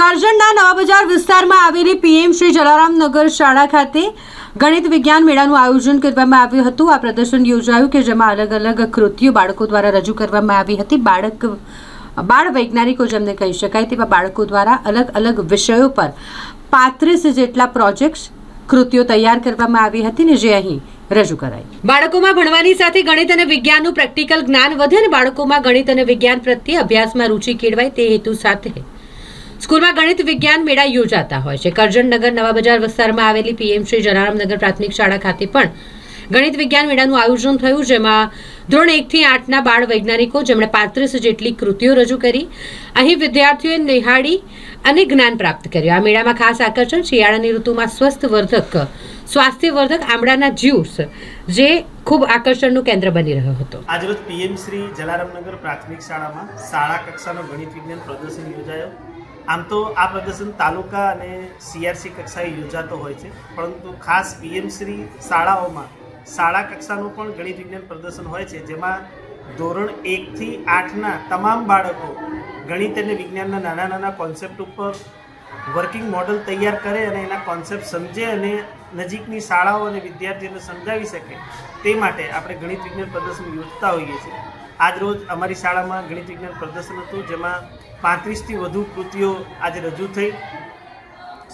કરજણના નવા બજાર વિસ્તારમાં આવેલી પીએમ શ્રી જલારામ નગર શાળા ખાતે ગણિત વિજ્ઞાન મેળાનું આયોજન કરવામાં આવ્યું હતું. આ પ્રદર્શન યોજાયું કે જેમાં અલગ અલગ કૃતિઓ બાળકો દ્વારા રજૂ કરવામાં આવી હતી. બાળક, બાળ વૈજ્ઞાનિકો જેમને કહી શકાય તેવા બાળકો દ્વારા અલગ અલગ વિષયો પર પાંત્રીસ જેટલા પ્રોજેક્ટ્સ, કૃતિઓ તૈયાર કરવામાં આવી હતી ને જે અહીં રજૂ કરાઈ. બાળકોમાં ભણવાની સાથે ગણિત અને વિજ્ઞાનનું પ્રેક્ટિકલ જ્ઞાન વધે અને બાળકોમાં ગણિત અને વિજ્ઞાન પ્રત્યે અભ્યાસમાં રુચિ કેળવાય તે હેતુ સાથે સ્કૂલમાં ગણિત વિજ્ઞાન મેળા યોજાતા હોય છે. કરજણનગર નવા બજાર વિસ્તારમાં આવેલી પીએમ શ્રી જલારામનગર પ્રાથમિક શાળા ખાતે પણ ગણિત વિજ્ઞાન મેળાનું આયોજન થયું, જેમાં ધોરણ એકથી આઠના બાળ વૈજ્ઞાનિકો, જેમણે પાંત્રીસ જેટલી કૃતિઓ રજૂ કરી, અહીં વિદ્યાર્થીઓએ નિહાળી અને જ્ઞાન પ્રાપ્ત કર્યું. આ મેળામાં ખાસ આકર્ષણ, શિયાળાની ઋતુમાં સ્વસ્થવર્ધક, સ્વાસ્થ્યવર્ધક આમળાના જ્યુસ, જે ખૂબ આકર્ષણનું કેન્દ્ર બની રહ્યો હતો. આજરોજ પીએમ શ્રી જલારામનગર પ્રાથમિક શાળામાં શાળા કક્ષાનો ગણિત વિજ્ઞાન પ્રદર્શન યોજાયો. આમ તો આ પ્રદર્શન તાલુકા અને સીઆરસી કક્ષાએ યોજાતો હોય છે, પરંતુ ખાસ પીએમશ્રી શાળાઓમાં શાળા કક્ષાનું પણ ગણિત વિજ્ઞાન પ્રદર્શન હોય છે, જેમાં ધોરણ એકથી આઠના તમામ બાળકો ગણિત અને વિજ્ઞાનના નાના નાના કોન્સેપ્ટ ઉપર વર્કિંગ મોડલ તૈયાર કરે અને એના કોન્સેપ્ટ સમજે અને નજીકની શાળાઓ અને વિદ્યાર્થીઓને સમજાવી શકે તે માટે આપણે ગણિત વિજ્ઞાન પ્રદર્શન યોજતા હોઈએ છીએ. આજ રોજ અમારી શાળામાં ગણિત વિજ્ઞાન પ્રદર્શન હતું, જેમાં પાંત્રીસથી વધુ કૃતિઓ આજે રજૂ થઈ.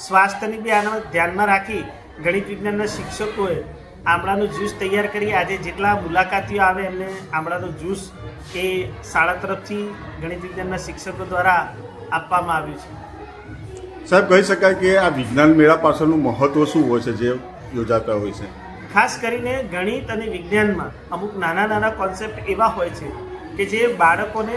સ્વાસ્થ્યની બી આના ધ્યાનમાં રાખી ગણિત વિજ્ઞાનના શિક્ષકોએ આમળાનું જ્યુસ તૈયાર કરી. આજે જેટલા મુલાકાતીઓ આવે એમને આમળાનું જ્યુસ એ શાળા તરફથી ગણિત વિજ્ઞાનના શિક્ષકો દ્વારા આપવામાં આવ્યું છે. સાહેબ, કહી શકાય કે આ વિજ્ઞાન મેળા પાછળનું મહત્વ શું હોય છે, જે યોજાતા હોય છે? ખાસ કરીને ગણિત અને વિજ્ઞાનમાં અમુક નાના નાના કોન્સેપ્ટ એવા હોય છે કે જે બાળકોને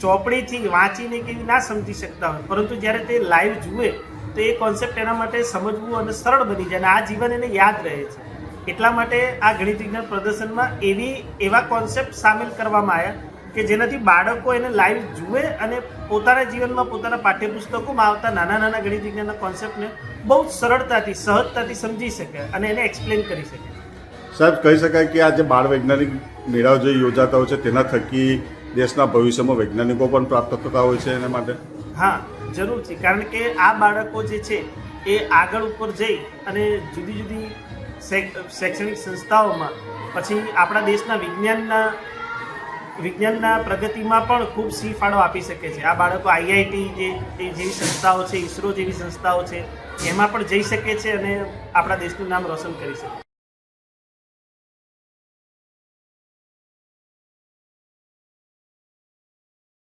ચોપડીથી વાંચીને કે ના સમજી શકતા હોય. પરંતુ જ્યારે તે લાઈવ જુએ, તો એ કોન્સેપ્ટ એના માટે સમજવું અને સરળ બની જાય અને આ જીવન એને યાદ રહે છે. એટલા માટે આ ગણિત વિજ્ઞાન પ્રદર્શનમાં એવી એવા કોન્સેપ્ટ સામેલ કરવામાં આવ્યા કે જેનાથી બાળકો એને લાઈવ જુએ અને પોતાના જીવનમાં પોતાના પાઠ્યપુસ્તકોમાં આવતા નાના નાના ગણિત વિજ્ઞાનના કોન્સેપ્ટને બહુ સરળતાથી સહજતાથી સમજી શકે અને એને એક્સપ્લેન કરી શકે. સાહેબ કહી શકાય કે આ જે બાળ વૈજ્ઞાનિક મેળાઓ જે યોજાતા હોય છે તેના થકી દેશના ભવિષ્યમાં વૈજ્ઞાનિકો પણ પ્રાપ્ત થતા હોય છે એના માટે? હા જરૂર છે. કારણ કે આ બાળકો જે છે એ આગળ ઉપર જઈ અને જુદી જુદી શૈક્ષણિક સંસ્થાઓમાં પછી આપણા દેશના વિજ્ઞાનના વિજ્ઞાનના પ્રગતિમાં પણ ખૂબ સી ફાળો આપી શકે છે. આ બાળકો આઈઆઈટી જે જેવી સંસ્થાઓ છે ઇસરો જેવી સંસ્થાઓ છે, એમાં પણ જઈ શકે છે અને આપણા દેશનું નામ રોશન કરી શકે